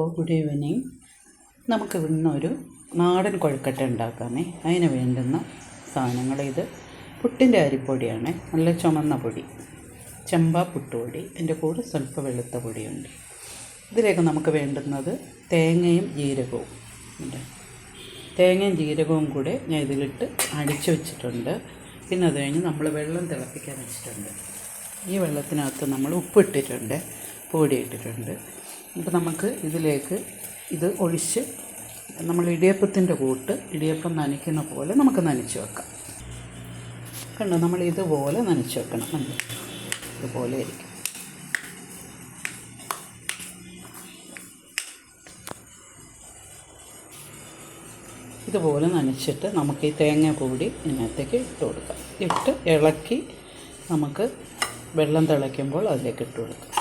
Good evening നമുക്ക് ഇന്നൊരു നാടൻ കൊഴുക്കട്ട ഉണ്ടാക്കാമേ. അതിന് വേണ്ടുന്ന സാധനങ്ങൾ ഇത് പുട്ടിന്റെ അരിപ്പൊടിയാണ്. നല്ല ചുമന്ന പൊടി. ചെമ്പ പുട്ടുപൊടി. എന്റെ കൂടെ സ്വല്പ വെളുത്ത പൊടിയുണ്ട്. ഇതിലേക്ക് നമുക്ക് വേണ്ടുന്നത് തേങ്ങയും ജീരകവും. ഉണ്ട് തേങ്ങയും ജീരകവും കൂടെ ഞാൻ ഇതിലിട്ട് അടിച്ചു വെച്ചിട്ടുണ്ട്. പിന്നെ അത് കഴിഞ്ഞ് നമ്മൾ വെള്ളം തിളപ്പിക്കാൻ വെച്ചിട്ടുണ്ട്. ഈ വെള്ളത്തിനകത്ത് നമ്മൾ ഉപ്പിട്ടിട്ടുണ്ട്. പൊടി ഇട്ടിട്ടുണ്ട് അപ്പോൾ നമുക്ക് ഇതിലേക്ക് ഇത് ഒഴിച്ച് നമ്മൾ ഇടിയപ്പത്തിന്റെ കൂട്ട് ഇടിയപ്പം നനയ്ക്കുന്ന പോലെ നമുക്ക് നനച്ച് വെക്കാം. കണ്ടോ? നമ്മൾ ഇതുപോലെ നനച്ച് വെക്കണം. കണ്ടോ? ഇതുപോലെ ഇരിക്കും ഇതുപോലെ നനച്ചിട്ട് നമുക്ക് ഈ തേങ്ങ കൂടി ഇതിനകത്തേക്ക് ഇട്ട് കൊടുക്കാം. ഇട്ട് ഇളക്കി നമുക്ക് വെള്ളം തിളയ്ക്കുമ്പോൾ അതിലേക്ക് ഇട്ട് കൊടുക്കാം.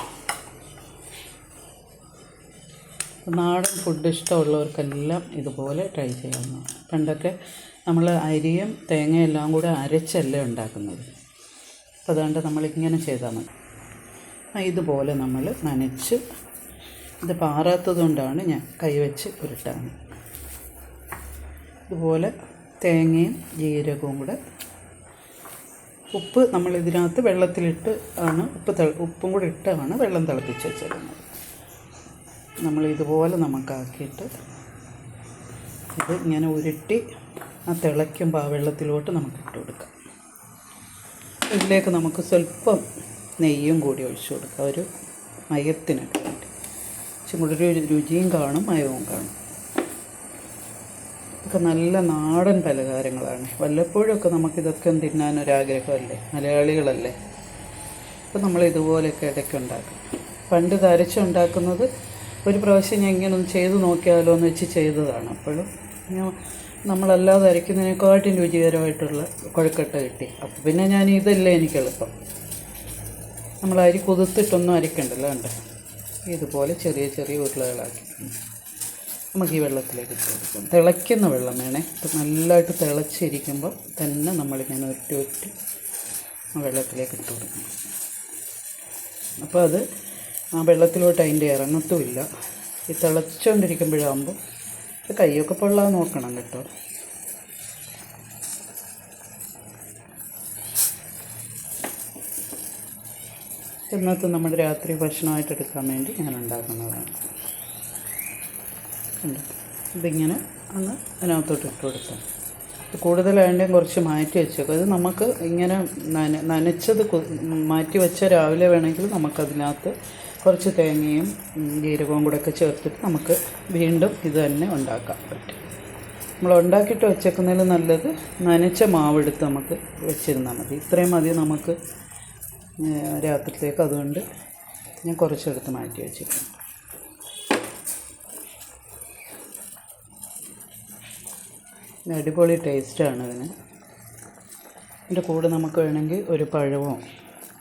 നാടൻ ഫുഡ് ഇഷ്ടമുള്ളവർക്കെല്ലാം ഇതുപോലെ ട്രൈ ചെയ്യാവുന്നതാണ്. പണ്ടൊക്കെ നമ്മൾ അരിയും തേങ്ങയും എല്ലാം കൂടെ അരച്ചല്ലേ ഉണ്ടാക്കുന്നത്. അപ്പോൾ അതുകൊണ്ട് നമ്മളിങ്ങനെ ചെയ്താൽ മതി. ഇതുപോലെ നമ്മൾ നനച്ച് ഇത് പാറാത്തത് കൊണ്ടാണ് ഞാൻ കൈവച്ച് ഉരുട്ടാണ് ഇതുപോലെ തേങ്ങയും ജീരകവും കൂടെ ഉപ്പ് നമ്മൾ ഇതിനകത്ത് വെള്ളത്തിലിട്ട് ആണ് ഉപ്പ് ഉപ്പും കൂടെ ഇട്ടാണ് വെള്ളം തിളപ്പിച്ച് വെച്ചിരുന്നത് നമ്മൾ ഇതുപോലെ നമുക്കാക്കിയിട്ട് ഇത് ഇങ്ങനെ ഉരുട്ടി ആ തിളയ്ക്കുമ്പോൾ ആ വെള്ളത്തിലോട്ട് നമുക്ക് ഇട്ട് കൊടുക്കാം. ഇതിലേക്ക് നമുക്ക് സ്വല്പം നെയ്യും കൂടി ഒഴിച്ചു കൊടുക്കാം. ഒരു മയത്തിനൊക്കെ വേണ്ടി. ഒരു രുചിയും കാണും മയവും കാണും. ഇതൊക്കെ നല്ല നാടൻ പലഹാരങ്ങളാണ്. വല്ലപ്പോഴൊക്കെ നമുക്കിതൊക്കെ തിന്നാനൊരാഗ്രഹമല്ലേ? മലയാളികളല്ലേ? അപ്പോൾ നമ്മൾ ഇതുപോലെയൊക്കെ ഇടയ്ക്ക് ഉണ്ടാക്കും. പണ്ട് ഇത് അരച്ചുണ്ടാക്കുന്നത് ഒരു പ്രാവശ്യം ഞാൻ ഇങ്ങനെ ഒന്ന് ചെയ്ത് നോക്കിയാലോ എന്ന് വെച്ച് ചെയ്തതാണ് അപ്പോഴും. ഞാൻ നമ്മളല്ലാതെ അരയ്ക്കുന്നതിനെക്കാട്ടും രുചികരമായിട്ടുള്ള കുഴക്കട്ട കിട്ടി. അപ്പോൾ പിന്നെ ഞാൻ ഇതല്ലേ എനിക്ക് എളുപ്പം. നമ്മൾ അരി കുതിർത്തിട്ടൊന്നും അരിക്കണ്ടല്ലോ ഉണ്ട് ഇതുപോലെ ചെറിയ ചെറിയ ഉരുളകളാക്കി. നമുക്ക് ഈ വെള്ളത്തിലേക്ക് ഇട്ട് തിളയ്ക്കുന്ന വെള്ളം വേണേ. ഇപ്പം നല്ലതായിട്ട് തിളച്ചിരിക്കുമ്പോൾ തന്നെ നമ്മളിങ്ങനെ ഒറ്റ ഒറ്റ വെള്ളത്തിലേക്ക് ഇട്ട് കൊടുക്കണം. അപ്പോൾ അത് ആ വെള്ളത്തിലോട്ട് അതിന്റെ ഇറങ്ങത്തുമില്ല ഈ തിളച്ചുകൊണ്ടിരിക്കുമ്പോഴാകുമ്പോൾ കൈയൊക്കെ പൊള്ളാൻ നോക്കണം കേട്ടോ. ഇന്നത്തെ നമ്മുടെ രാത്രി ഭക്ഷണമായിട്ട് എടുക്കാൻ വേണ്ടി ഞാൻ ഉണ്ടാക്കുന്നതാണ്. ഇതിങ്ങനെ അങ്ങ് അതിനകത്തോട്ട് ഇട്ട് കൊടുക്കാം. കൂടുതലായിട്ടും കുറച്ച് മാറ്റി വെച്ചേക്കും. അത് നമുക്ക് ഇങ്ങനെ നന നനച്ചത് മാറ്റി വെച്ച രാവിലെ വേണമെങ്കിൽ നമുക്കതിനകത്ത് കുറച്ച് തേങ്ങയും ജീരകവും കൂടെ ഒക്കെ ചേർത്തിട്ട് നമുക്ക് വീണ്ടും ഇത് തന്നെ ഉണ്ടാക്കാൻ പറ്റും. നമ്മൾ ഉണ്ടാക്കിയിട്ട് വെച്ചേക്കുന്നതിൽ നല്ലത് നനച്ച മാവെടുത്ത് നമുക്ക് വെച്ചിരുന്നാൽ മതി. ഇത്രയും മതി നമുക്ക് രാത്രിയിലേക്ക് അതുകൊണ്ട് ഞാൻ കുറച്ചെടുത്ത് മാറ്റി വെച്ചിട്ടുണ്ട്. അടിപൊളി ടേസ്റ്റാണ് ഇതിന്. ഇതിന്റെ കൂടെ നമുക്ക് വേണമെങ്കിൽ ഒരു പഴമോ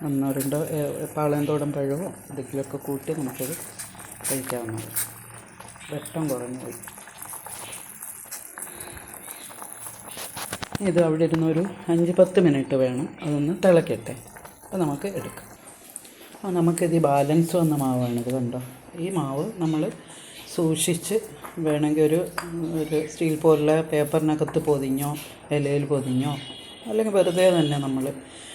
ഒന്നോ രണ്ടോ പാളയം പാളയന്തോടൻ പഴമോ എന്തെങ്കിലുമൊക്കെ കൂട്ടി നമുക്കത് കഴിക്കാവുന്നത് വെട്ടം കുറഞ്ഞു പോയി. ഇത് അവിടെ ഇരുന്നൊരു അഞ്ച് പത്ത് മിനിറ്റ് വേണം. അതൊന്ന് തിളക്കട്ടെ. അപ്പോൾ നമുക്ക് എടുക്കാം. അപ്പോൾ നമുക്കിത് ബാലൻസ് വന്ന മാവാണ്. ഇത് കണ്ടോ? ഈ മാവ് നമ്മൾ സൂക്ഷിച്ച് വേണമെങ്കിൽ ഒരു ഒരു സ്റ്റീൽ പോലുള്ള പേപ്പറിനകത്ത് പൊതിഞ്ഞോ ഇലയിൽ പൊതിഞ്ഞോ അല്ലെങ്കിൽ വെറുതെ തന്നെ നമ്മൾ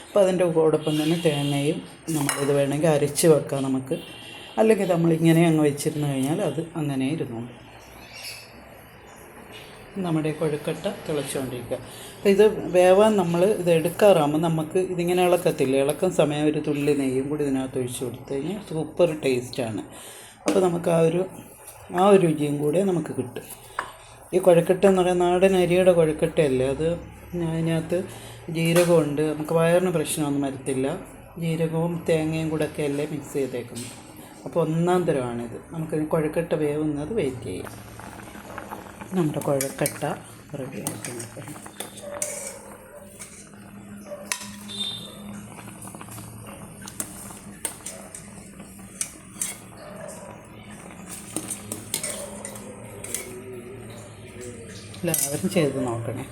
അപ്പോൾ അതിന്റെ കൂടൊപ്പം തന്നെ തേങ്ങയും നമ്മളിത് വേണമെങ്കിൽ അരച്ച് വെക്കാം നമുക്ക്. അല്ലെങ്കിൽ നമ്മളിങ്ങനെ അങ്ങ് വെച്ചിരുന്ന് കഴിഞ്ഞാൽ അത് അങ്ങനെ ഇരുന്നുണ്ട് നമ്മുടെ കൊഴുക്കട്ട തിളച്ചുകൊണ്ടിരിക്കുക അപ്പോൾ ഇത് വേവാൻ നമ്മൾ ഇത് എടുക്കാറാകുമ്പോൾ നമുക്ക് ഇതിങ്ങനെ ഇളക്കത്തില്ല? ഇളക്കുന്ന സമയം ഒരു തുള്ളി നെയ്യും കൂടി ഇതിനകത്ത് ഒഴിച്ച് കൊടുത്തു കഴിഞ്ഞാൽ സൂപ്പർ ടേസ്റ്റാണ് അപ്പോൾ നമുക്ക് ആ ഒരു ആ ഒരു രുചിയും കൂടെ നമുക്ക് കിട്ടും. ഈ കൊഴക്കട്ട എന്ന് പറയുന്ന നാടൻ അരിയുടെ കൊഴക്കട്ടയല്ലേ? അത് അതിനകത്ത് ജീരകമുണ്ട്. നമുക്ക് വയറിന് പ്രശ്നമൊന്നും വരത്തില്ല. ജീരകവും തേങ്ങയും കൂടെ ഒക്കെ അല്ലേ മിക്സ് ചെയ്തേക്കുന്നത്. അപ്പോൾ ഒന്നാം തരമാണിത്. നമുക്ക് കുഴക്കട്ട വേവുന്നത് വെയിറ്റ് ചെയ്യാം. നമ്മുടെ കുഴക്കട്ട റെഡി ആക്കുന്നത് എല്ലാവരും ചെയ്ത് നോക്കണേ.